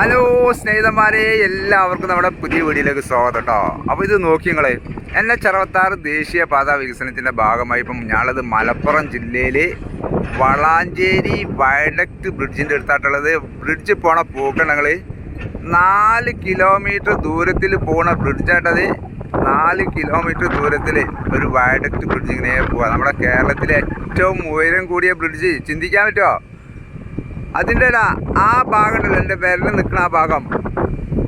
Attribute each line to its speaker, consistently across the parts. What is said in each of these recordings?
Speaker 1: Hello സ്നേഹിതന്മാരെ എല്ലാവർക്കും നമ്മുടെ പുതിയ വീഡിയോയിലേക്ക് സ്വാഗതം കേട്ടോ അപ്പോൾ ഇത് നോക്കി നിങ്ങൾ എച്ച് അറുപത്താറ് ദേശീയപാത വികസനത്തിന്റെ ഭാഗമായി ഇപ്പം ഞാനത് മലപ്പുറം ജില്ലയിലെ വളാഞ്ചേരി വയഡക്റ്റ് ബ്രിഡ്ജിന്റെ അടുത്തായിട്ടുള്ളത്. ബ്രിഡ്ജ് പോണ പൂക്കണങ്ങൾ നാല് കിലോമീറ്റർ ദൂരത്തിൽ പോണ ബ്രിഡ്ജായിട്ടത് നാല് കിലോമീറ്റർ ദൂരത്തിൽ ഒരു വയഡക്റ്റ് ബ്രിഡ്ജ് ഇങ്ങനെ പോവാ. നമ്മുടെ കേരളത്തിലെ ഏറ്റവും ഉയരം കൂടിയ ബ്രിഡ്ജ് ചിന്തിക്കാൻ പറ്റുമോ അതിന്റെ ആ ഭാഗം ഉണ്ടല്ലോ എന്റെ വിരൽ നിൽക്കുന്ന ആ ഭാഗം.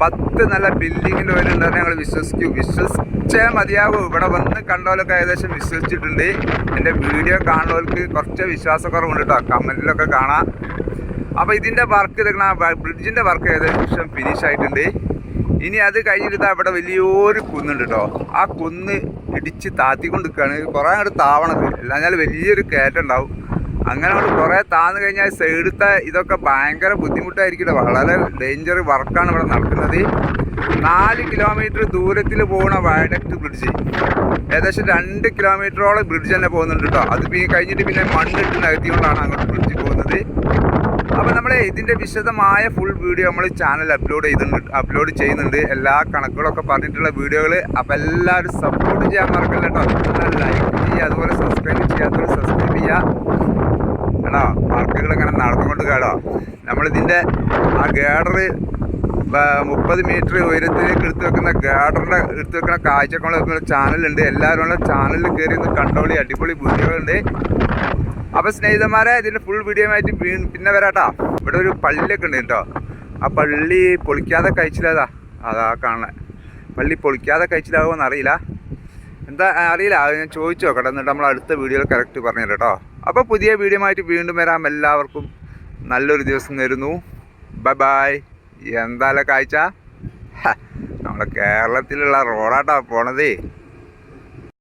Speaker 1: പത്ത് നല്ല ബിൽഡിങ്ങിന്റെ വരുന്നുണ്ടെന്ന് ഞങ്ങൾ വിശ്വസിക്കൂ വിശ്വസിച്ചേ മതിയാകൂ. ഇവിടെ വന്ന് കണ്ടവരൊക്കെ ഏകദേശം വിശ്വസിച്ചിട്ടുണ്ട്. എന്റെ വീഡിയോ കാണുന്നവർക്ക് കുറച്ച് വിശ്വാസക്കുറവുണ്ട് കേട്ടോ കമന്റിലൊക്കെ കാണാം. അപ്പോൾ ഇതിന്റെ വർക്ക് എടുക്കണ ബ്രിഡ്ജിന്റെ വർക്ക് ഏകദേശം ഫിനിഷ് ആയിട്ടുണ്ട്. ഇനി അത് കഴിഞ്ഞിട്ട് അവിടെ വലിയൊരു കുന്നുണ്ട് കേട്ടോ ആ കുന്ന് ഇടിച്ച് താത്തിക്കൊണ്ട് നിൽക്കുകയാണ് കുറേ അങ്ങോട്ട് താവണത്. അല്ലാഞ്ഞാൽ വലിയൊരു കയറ്റം ഉണ്ടാവും. അങ്ങനെ അങ്ങോട്ട് കുറേ താന്ന് കഴിഞ്ഞാൽ സൈഡത്തെ ഇതൊക്കെ ഭയങ്കര ബുദ്ധിമുട്ടായിരിക്കും വളരെ ഡേഞ്ചർ വർക്കാണ് ഇവിടെ നടക്കുന്നത്. നാല് കിലോമീറ്റർ ദൂരത്തിൽ പോകുന്ന വയഡക്ട് ബ്രിഡ്ജ് ഏകദേശം രണ്ട് കിലോമീറ്ററോളം ബ്രിഡ്ജ് തന്നെ പോകുന്നുണ്ട് കേട്ടോ അത് പിന്നെ കഴിഞ്ഞിട്ട് പിന്നെ മണ്ണിട്ട് നികത്തിക്കൊണ്ടാണ് അങ്ങോട്ട് ബ്രിഡ്ജ് പോകുന്നത്. അപ്പോൾ നമ്മൾ ഇതിന്റെ വിശദമായ ഫുൾ വീഡിയോ നമ്മൾ ചാനൽ അപ്ലോഡ് ചെയ്തിട്ടുണ്ട്. അപ്ലോഡ് ചെയ്യുന്നുണ്ട്. എല്ലാ കണക്കുകളൊക്കെ പറഞ്ഞിട്ടുള്ള വീഡിയോകൾ അപ്പോൾ എല്ലാവരും സപ്പോർട്ട് ചെയ്യാൻ മറക്കല്ല കേട്ടോ ലൈക്ക് ചെയ്യുക അതുപോലെ സബ്സ്ക്രൈബ് എടാ വർക്കുകൾ ഇങ്ങനെ നടന്നുകൊണ്ട് കേടോ. നമ്മളിതിന്റെ ആ ഗേഡർ മുപ്പത് മീറ്റർ ഉയരത്തിലേക്ക് എടുത്തു വെക്കുന്ന ഗേഡറിന്റെ എടുത്തു വെക്കുന്ന കാഴ്ചക്കുള്ള ചാനലുണ്ട് എല്ലാവരും ചാനലിൽ കയറി ഒന്ന് കണ്ടോളി അടിപൊളി വീഡിയോകളുണ്ട് അപ്പോൾ സ്നേഹിതന്മാരെ ഇതിന്റെ ഫുൾ വീഡിയോ ആയിട്ട് പിന്നെ വരാട്ടാ. ഇവിടെ ഒരു പള്ളിയൊക്കെ ഉണ്ട് കേട്ടോ. ആ പള്ളി പൊളിക്കാതെ കഴിച്ചില്ലാതാ. അതാ കാണണേ. പള്ളി പൊളിക്കാതെ കഴിച്ചില്ലാവുമെന്ന് അറിയില്ല എന്താ അറിയില്ല. അത് ഞാൻ ചോദിച്ചു നോക്കട്ടെ. എന്നിട്ട് നമ്മൾ അടുത്ത വീഡിയോയിൽ കറക്റ്റ് പറഞ്ഞു കേട്ടോ. അപ്പോൾ പുതിയ വീഡിയോ ആയിട്ട് വീണ്ടും വരാം. എല്ലാവർക്കും നല്ലൊരു ദിവസം തരുന്നു ബൈ ബൈ എന്തായാലും കാഴ്ച? നമ്മുടെ കേരളത്തിലുള്ള റോഡാട്ടാ പോണതേ.